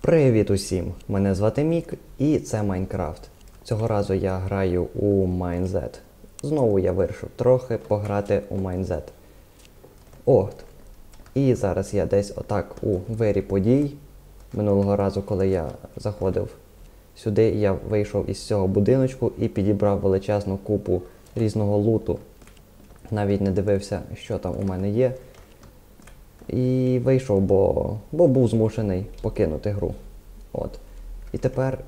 Привіт усім! Мене звати Мік і це Майнкрафт. Цього разу я граю у MineZ. Знову я вирішив трохи пограти у MineZ. От. І зараз я десь отак у вирі подій. Минулого разу, коли я заходив сюди, я вийшов із цього будиночку і підібрав величезну купу різного луту. Навіть не дивився, що там у мене є. І вийшов, бо, бо був змушений покинути гру. От. І тепер,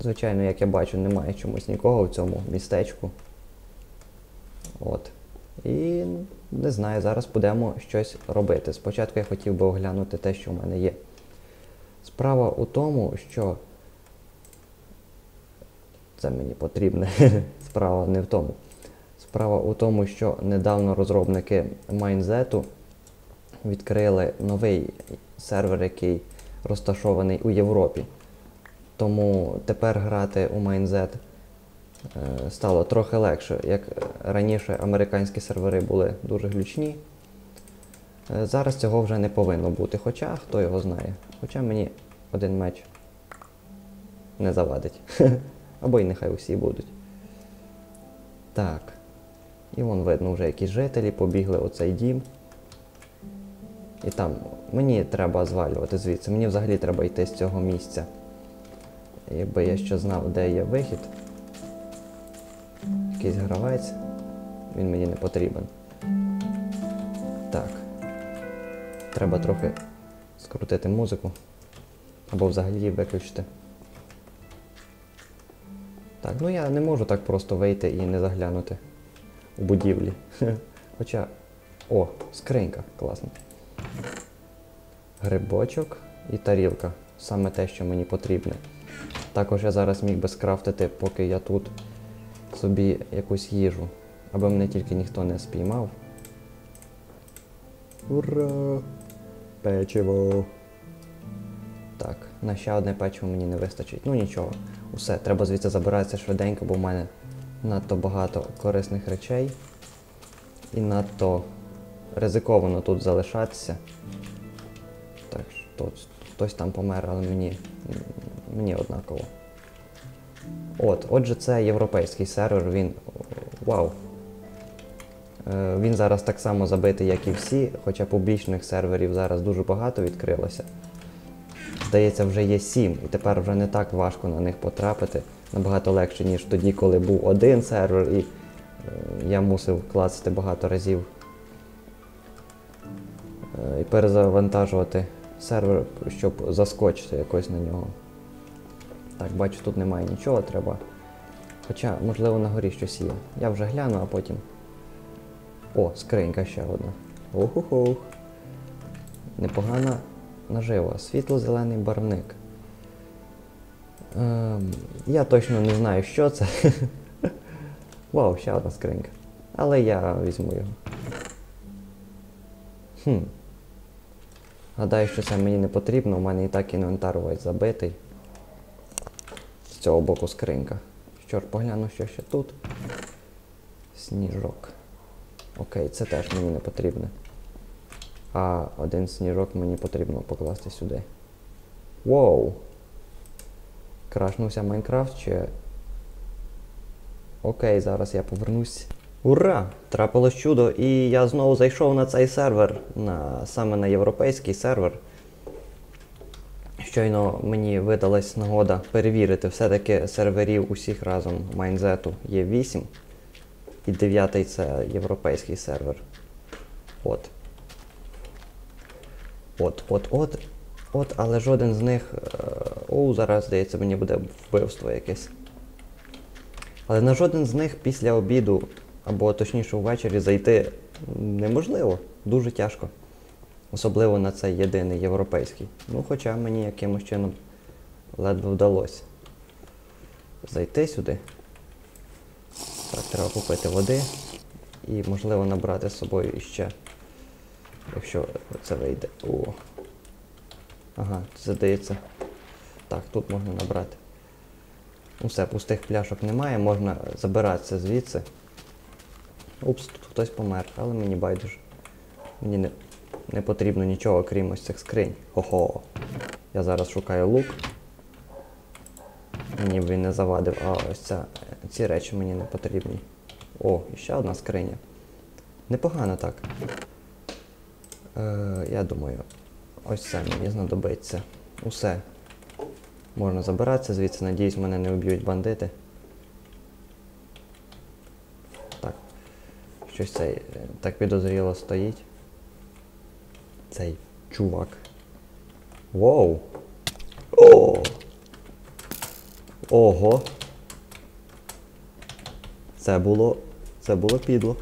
звичайно, як я бачу, немає чомусь нікого в цьому містечку. От. І не знаю, зараз будемо щось робити. Спочатку я хотів би оглянути те, що в мене є. Справа у тому, що це мені потрібне. Справа не в тому. Справа у тому, що недавно розробники MineZ відкрили новий сервер, який розташований у Європі. Тому тепер грати у MineZ е, стало трохи легше. Як раніше американські сервери були дуже глючні. Е, Зараз цього вже не повинно бути, хоча хто його знає. Хоча мені один меч не завадить. Або й нехай усі будуть. Так. І вон видно вже якісь жителі побігли у цей дім. І там мені треба звалювати звідси. Мені взагалі треба йти з цього місця. Якби я ще знав, де є вихід. Якийсь гравець. Він мені не потрібен. Так. Треба трохи скрутити музику. Або взагалі її виключити. Так, ну я не можу так просто вийти і не заглянути у будівлі. Хоча. О, скринька, класно. Грибочок і тарілка. Саме те, що мені потрібне. Також я зараз міг би скрафтити, поки я тут собі якусь їжу, аби мене тільки ніхто не спіймав. Ура! Печиво! Так, на ще одне печиво мені не вистачить. Ну нічого. Усе, треба звідси забиратися швиденько, бо в мене надто багато корисних речей. І надто ризиковано тут залишатися. Так, що хтось там помер, але мені, мені однаково. От, отже, це європейський сервер, він. Вау! Е, Він зараз так само забитий, як і всі, хоча публічних серверів зараз дуже багато відкрилося. Здається, вже є сім, і тепер вже не так важко на них потрапити. Набагато легше, ніж тоді, коли був один сервер, і е, я мусив клацати багато разів е, і перезавантажувати сервер, щоб заскочити якось на нього. Так, бачу, тут немає нічого, треба. Хоча, можливо, на горі щось є. Я вже гляну, а потім. О, скринька ще одна. Оху-хух. Непогана нажива. Світло-зелений барвник. Ем, я точно не знаю, що це. Вау, ще одна скринька. Але я візьму його. Хм. Гадаю, що це мені не потрібно, у мене і так інвентар увесь забитий. З цього боку скринька. Що ж, погляну, що ще тут. Сніжок. Окей, це теж мені не потрібно. А один сніжок мені потрібно покласти сюди. Воу! Крашнувся Майнкрафт чи. Окей, зараз я повернусь. Ура! Трапилось чудо, і я знову зайшов на цей сервер, на, саме на європейський сервер. Щойно мені видалась нагода перевірити, все-таки серверів усіх разом Майнзету є 8. І дев'ятий це європейський сервер. От. От, от, от. От, але жоден з них. е, Оу, зараз, здається, мені буде вбивство якесь. Але на жоден з них після обіду, або точніше ввечері, зайти неможливо. Дуже тяжко. Особливо на цей єдиний європейський. Ну, хоча мені якимось чином ледве вдалося зайти сюди. Так, треба купити води і, можливо, набрати з собою іще. Якщо це вийде. О. Ага, це здається. Так, тут можна набрати. Все, пустих пляшок немає, можна забиратися звідси. Упс, тут хтось помер, але мені байдуже. Мені не, не потрібно нічого, крім ось цих скринь. Хо-хо. Я зараз шукаю лук. Мені б він не завадив, а ось ця, ці речі мені не потрібні. О, і ще одна скриня. Непогано так. Е, я думаю, ось це мені знадобиться. Усе. Можна забиратися звідси, надіюсь, мене не вб'ють бандити. Щось цей е, так підозріло стоїть. Цей чувак. Воу! О! Ого! Це було. Це було підло.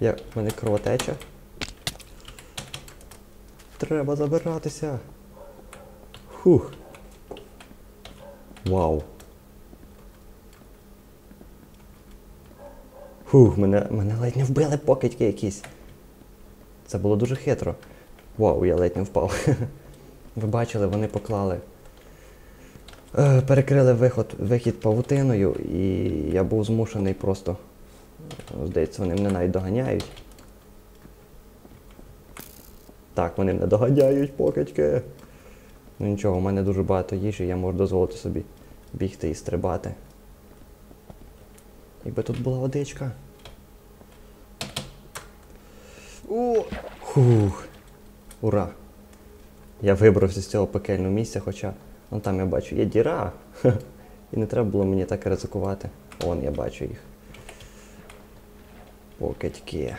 Я, в мене кровотеча. Треба забиратися. Фух. Вау. Фух, мене, мене ледь не вбили покидьки якісь. Це було дуже хитро. Вау, я ледь не впав. Ви бачили, вони поклали. Е, перекрили виход, вихід павутиною, і я був змушений просто. Здається, вони мене навіть доганяють. Так, вони мене доганяють, покидьки. Ну нічого, у мене дуже багато їжі, я можу дозволити собі бігти і стрибати. Якби тут була водичка. О! Фух. Ура! Я вибрався з цього пекельного місця, хоча вон там я бачу, є діра. І не треба було мені так ризикувати. Вон я бачу їх. Покидьки.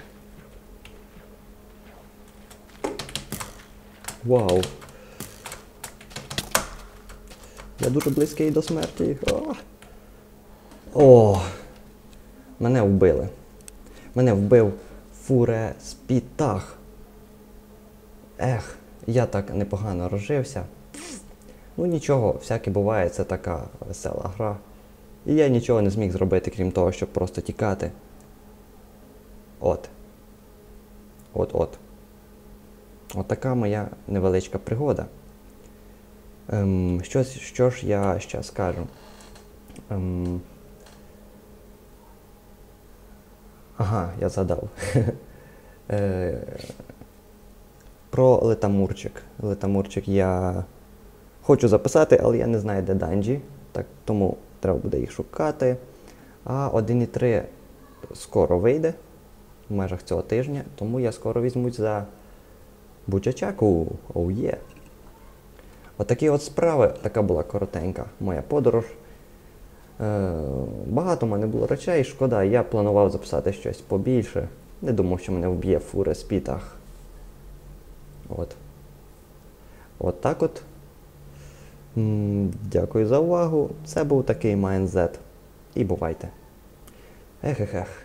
Вау. Я дуже близький до смерті. А! О! Мене вбили. Мене вбив фуре спітах. Ех, я так непогано розжився. Ну нічого, всяке буває, це така весела гра. І я нічого не зміг зробити, крім того, щоб просто тікати. От. От-от. От така моя невеличка пригода. Ем, щось, що ж я ще скажу? Ем, ага, я згадав. Е, Про летамурчик. Летамурчик я хочу записати, але я не знаю, де данжі, так, тому треба буде їх шукати. А 1.3 скоро вийде в межах цього тижня, тому я скоро візьмусь за Бучачаку. Оу є. Отакі от справи, така була коротенька моя подорож. Е, багато в мене було речей, шкода, я планував записати щось побільше. Не думав, що мене вб'є фури спітах. От. От так от. Дякую за увагу. Це був такий Майнзет. І бувайте. Ех-ех-ех.